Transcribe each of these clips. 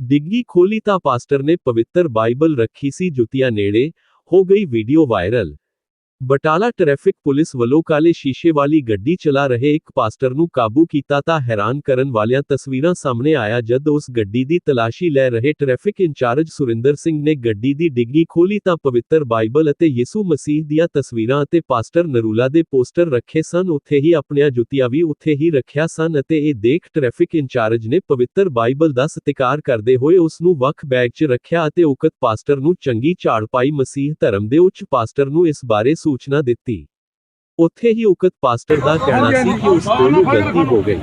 ਡਿੱਗੀ ਖੋਲੀ ਤਾਂ ਪਾਸਟਰ ਨੇ ਪਵਿੱਤਰ ਬਾਈਬਲ ਰੱਖੀ ਸੀ ਜੁੱਤੀਆਂ ਨੇੜੇ, ਹੋ ਗਈ video viral. Batala traffic police ਵੱਲੋਂ ਕਾਲੇ ਸ਼ੀਸ਼ੇ ਵਾਲੀ ਗੱਡੀ ਚਲਾ ਰਹੇ ਇੱਕ ਪਾਸਟਰ ਨੂੰ ਕਾਬੂ ਕੀਤਾ ਤਾਂ ਹੈਰਾਨ ਕਰਨ ਵਾਲੀਆਂ ਤਸਵੀਰਾਂ ਸਾਹਮਣੇ ਆਇਆ ਜਦ ਉਸ ਗੱਡੀ ਦੀ ਤਲਾਸ਼ੀ ਲੈ ਰਹੇ ਟ੍ਰੈਫਿਕ ਇੰਚਾਰਜ ਸੁਰਿੰਦਰ ਸਿੰਘ ਨੇ ਗੱਡੀ ਦੀ ਡਿੱਗੀ ਖੋਲੀ ਤਾਂ ਪਵਿੱਤਰ ਬਾਈਬਲ ਅਤੇ ਯਿਸੂ ਮਸੀਹ ਦੀਆਂ ਤਸਵੀਰਾਂ ਅਤੇ ਪਾਸਟਰ ਨਰੂਲਾ ਦੇ ਪੋਸਟਰ ਰੱਖੇ ਸਨ, ਉੱਥੇ ਹੀ ਆਪਣੀਆਂ ਜੁੱਤੀਆਂ ਵੀ ਉੱਥੇ ਹੀ ਰੱਖਿਆ ਸਨ ਅਤੇ ਇਹ ਦੇਖ ਟ੍ਰੈਫਿਕ ਇੰਚਾਰਜ ਨੇ ਪਵਿੱਤਰ ਬਾਈਬਲ ਦਾ ਸਤਿਕਾਰ ਕਰਦੇ ਹੋਏ ਉਸ ਨੂੰ ਵੱਖ ਬੈਗ 'ਚ ਰੱਖਿਆ ਅਤੇ ਉਕਤ ਪਾਸਟਰ ਨੂੰ ਚੰਗੀ ਝਾੜ ਪਾਈ ਮਸੀਹ ਧਰਮ ਦੇ ਉੱਚ ਪਾਸਟਰ ਨੂੰ ਇਸ ਬਾਰੇ ਸੂਚਨਾ ਦਿੱਤੀ। ਉੱਥੇ ਹੀ ਉਕਤ ਪਾਸਟਰ ਦਾ ਕਹਿਣਾ ਸੀ ਕਿ ਉਸ ਕੋਲੋਂ ਗਲਤੀ ਹੋ ਗਈ।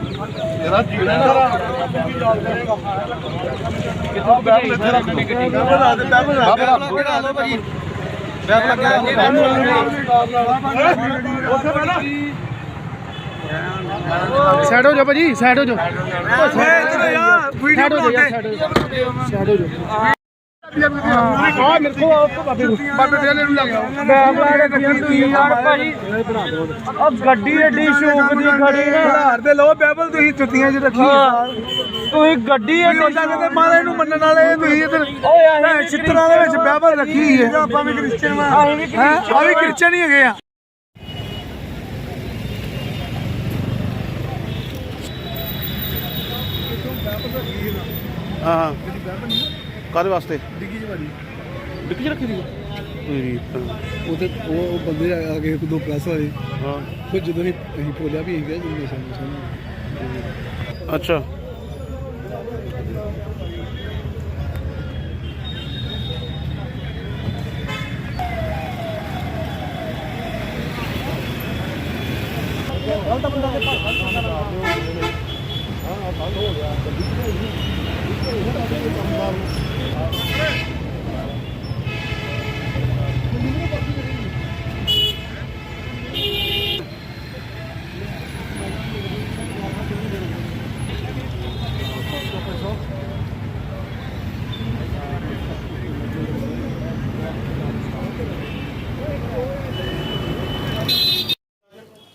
ਸਾਈਡ ਹੋ ਜਾ ਭਾਜੀ ਸਾਈਡ ਹੋ ਜਾ ਸਾਈਡ ਹੋ ਜਾ ਯਾਰ ਸਾਈਡ ਹੋ ਜਾ ਸਾਈਡ ਹੋ ਜਾ ਆ ਮੇਰੇ ਕੋ ਆਪ ਬਾਬੇ ਨੂੰ ਬਾਬੇ ਦੇ ਨੂੰ ਲੱਗ ਗਿਆ ਮੈਂ ਬਣਾ ਕੇ ਗੱਡੀ ਤੁਸੀਂ ਯਾਰ ਭਾਜੀ ਆ ਗੱਡੀ ਐਡੀ ਸ਼ੌਕ ਦੀ ਖੜੀ ਨਾ ਘਰ ਦੇ ਲੋ ਬਾਈਬਲ ਤੁਸੀਂ ਜੁੱਤੀਆਂ 'ਚ ਰੱਖੀ ਹਾਂ ਤੁਸੀਂ ਗੱਡੀ ਐਡੀ ਉਹਦਾ ਕਹਿੰਦੇ ਮਾਰੇ ਨੂੰ ਮੰਨਣ ਵਾਲੇ ਤੁਸੀਂ ਇਧਰ ਓਏ ਅਸੀਂ ਚਿੱਤਰਾਂ ਦੇ ਵਿੱਚ ਬਾਈਬਲ ਰੱਖੀ ਹੈ ਆਪਾਂ ਵੀ ਕ੍ਰਿਸਚੀਅਨ ਆ ਅਸੀਂ ਵੀ ਹੈ ਆ ਵੀ ਕ੍ਰਿਸਚੀਅਨ ਹੀ ਹੈਗੇ ਆ ਹਾਂ ਹਾਂ। ਕਾਦੇ ਵਾਸਤੇ? ਡਿੱਗੀ ਜੀ ਭਾਜੀ। ਡਿੱਗੀ ਚ ਰੱਖੀ ਦੀ ਮੇਰੀ ਉਹ ਤੇ ਉਹ ਉਹ ਬੰਦੇ ਆ ਕੇ ਇੱਕ ਦੋ ਪ੍ਰੈਸ ਹੋਏ ਹਾਂ। ਫਿਰ ਜਦੋਂ ਅਸੀਂ ਅਸੀਂ ਬੋਲਿਆ ਵੀ ਅਸੀਂ ਗਏ ਜਿੰਨੇ ਸਾਨੂੰ ਅੱਛਾ।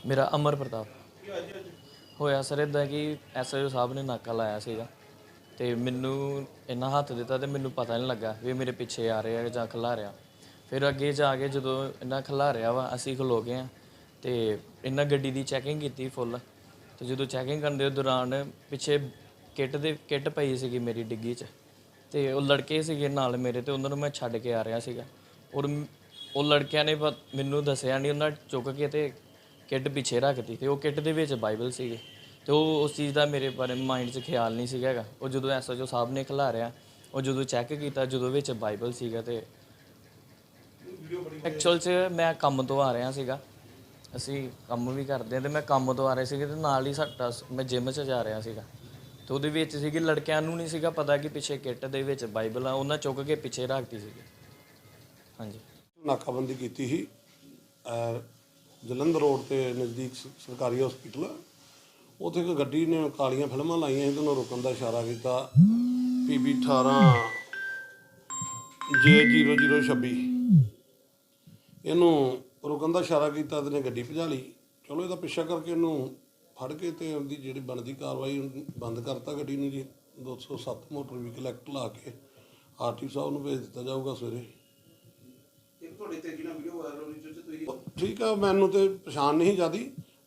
ਮੇਰਾ ਅਮਰ ਪ੍ਰਤਾਪ। ਹੋਇਆ ਸਰ ਇਦਾਂ ਕਿ ਐਸਆਈਓ ਸਾਹਿਬ ਨੇ ਨਾਕਾ ਲਾਇਆ ਸੀਗਾ। ਤੇ ਮੈਨੂੰ ਇੰਨਾ ਹੱਥ ਦਿੱਤਾ ਤੇ ਮੈਨੂੰ ਪਤਾ ਨਹੀਂ ਲੱਗਾ ਵੀ ਇਹ ਮੇਰੇ ਪਿੱਛੇ ਆ ਰਿਹਾ ਜਾਂ ਖਲਾ ਰਿਹਾ। ਫਿਰ ਅੱਗੇ ਜਾ ਕੇ ਜਦੋਂ ਇਹਨਾਂ ਖਲਾ ਰਿਹਾ ਵਾ, ਅਸੀਂ ਖਲੋ ਗਏ ਆ ਤੇ ਇਹਨਾਂ ਗੱਡੀ ਦੀ ਚੈਕਿੰਗ ਕੀਤੀ ਫੁੱਲ ਤੇ ਜਦੋਂ ਚੈਕਿੰਗ ਕਰਨ ਦੇ ਦੌਰਾਨ ਪਿੱਛੇ ਕਿੱਟ ਦੇ, ਕਿੱਟ ਪਈ ਸੀਗੀ ਮੇਰੀ ਡਿੱਗੀ 'ਚ ਤੇ ਉਹ ਲੜਕੇ ਸੀਗੇ ਨਾਲ ਮੇਰੇ ਤੇ ਉਹਨਾਂ ਨੂੰ ਮੈਂ ਛੱਡ ਕੇ ਆ ਰਿਹਾ ਸੀਗਾ। ਔਰ ਉਹ ਲੜਕਿਆਂ ਨੇ ਪਤ- ਮੈਨੂੰ ਦੱਸਿਆ ਨਹੀਂ ਉਹਨਾਂ ਚੁੱਕ ਕੇ ਤੇ ਕਿੱਟ ਪਿੱਛੇ ਰੱਖਤੀ ਤੇ ਉਹ ਕਿੱਟ ਦੇ ਵਿੱਚ ਬਾਈਬਲ ਸੀਗੇ। ਤੇ ਉਹ ਉਸ ਚੀਜ਼ ਦਾ ਮੇਰੇ ਬਾਰੇ ਮਾਈਂਡ 'ਚ ਖਿਆਲ ਨਹੀਂ ਸੀਗਾ ਹੈਗਾ। ਉਹ ਜਦੋਂ ਐਸਐਚਓ ਸਾਹਿਬ ਨੇ ਖਿਲਾਰਿਆ ਉਹ ਜਦੋਂ ਚੈੱਕ ਕੀਤਾ, ਜਦੋਂ ਵਿੱਚ ਬਾਈਬਲ ਸੀਗਾ ਤੇ ਐਕਚੁਅਲ 'ਚ ਮੈਂ ਕੰਮ ਤੋਂ ਆ ਰਿਹਾ ਸੀਗਾ। ਅਸੀਂ ਕੰਮ ਵੀ ਕਰਦੇ ਹਾਂ ਤੇ ਮੈਂ ਕੰਮ ਤੋਂ ਆ ਰਿਹਾ ਸੀਗਾ ਤੇ ਨਾਲ ਹੀ ਸਾਡਾ ਮੈਂ ਜਿਮ 'ਚ ਜਾ ਰਿਹਾ ਸੀਗਾ। ਤੇ ਉਹਦੇ ਵਿੱਚ ਸੀਗੀ ਲੜਕਿਆਂ ਨੂੰ ਨਹੀਂ ਸੀਗਾ ਪਤਾ ਕਿ ਪਿੱਛੇ ਕਿੱਟ ਦੇ ਵਿੱਚ ਬਾਈਬਲ ਆ, ਉਹਨਾਂ ਚੁੱਕ ਕੇ ਪਿੱਛੇ ਰੱਖਤੀ ਸੀਗੀ। ਹਾਂਜੀ। ਨਾਕਾਬੰਦੀ ਕੀਤੀ ਸੀ ਜਲੰਧਰ ਰੋਡ ਤੇ ਨਜ਼ਦੀਕ ਸਰਕਾਰੀ ਹਸਪੀਟਲ ਉੱਥੇ ਇੱਕ ਗੱਡੀ ਨੇ ਕਾਲੀਆਂ ਫਿਲਮਾਂ ਲਾਈਆਂ ਸੀ ਤੇ ਉਹਨੂੰ ਰੁਕਣ ਦਾ ਇਸ਼ਾਰਾ ਕੀਤਾ। ਪੀਬੀ 18 J0026 ਇਹਨੂੰ ਰੁਕਣ ਦਾ ਇਸ਼ਾਰਾ ਕੀਤਾ ਤੇ ਇਹਨੇ ਗੱਡੀ ਭਜਾ ਲਈ। ਚਲੋ ਇਹਦਾ ਪਿੱਛਾ ਕਰਕੇ ਇਹਨੂੰ ਫੜ ਕੇ ਤੇ ਉਹਦੀ ਜਿਹੜੀ ਬਣਦੀ ਕਾਰਵਾਈ ਬੰਦ ਕਰਤਾ ਗੱਡੀ ਨੂੰ ਜੀ। 207 ਮੋਟਰ ਵਹੀਕਲ ਐਕਟ ਲਾ ਕੇ ਆਰਟੀ ਸਾਹਿਬ ਨੂੰ ਭੇਜ ਦਿੱਤਾ ਜਾਊਗਾ ਸਵੇਰੇ। ਠੀਕ ਆ ਮੈਨੂੰ ਤੇ ਪਛਾਣ ਨਹੀਂ ਜਿਆਦੀ।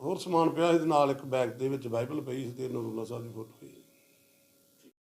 ਹੋਰ ਸਮਾਨ ਪਿਆ ਸੀ ਤੇ ਨਾਲ ਇੱਕ ਬੈਗ ਦੇ ਵਿੱਚ ਬਾਈਬਲ ਪਈ ਸੀ ਤੇ ਨਰੂਲਾ ਸਾਹਿਬ ਦੀ ਫੋਟੋ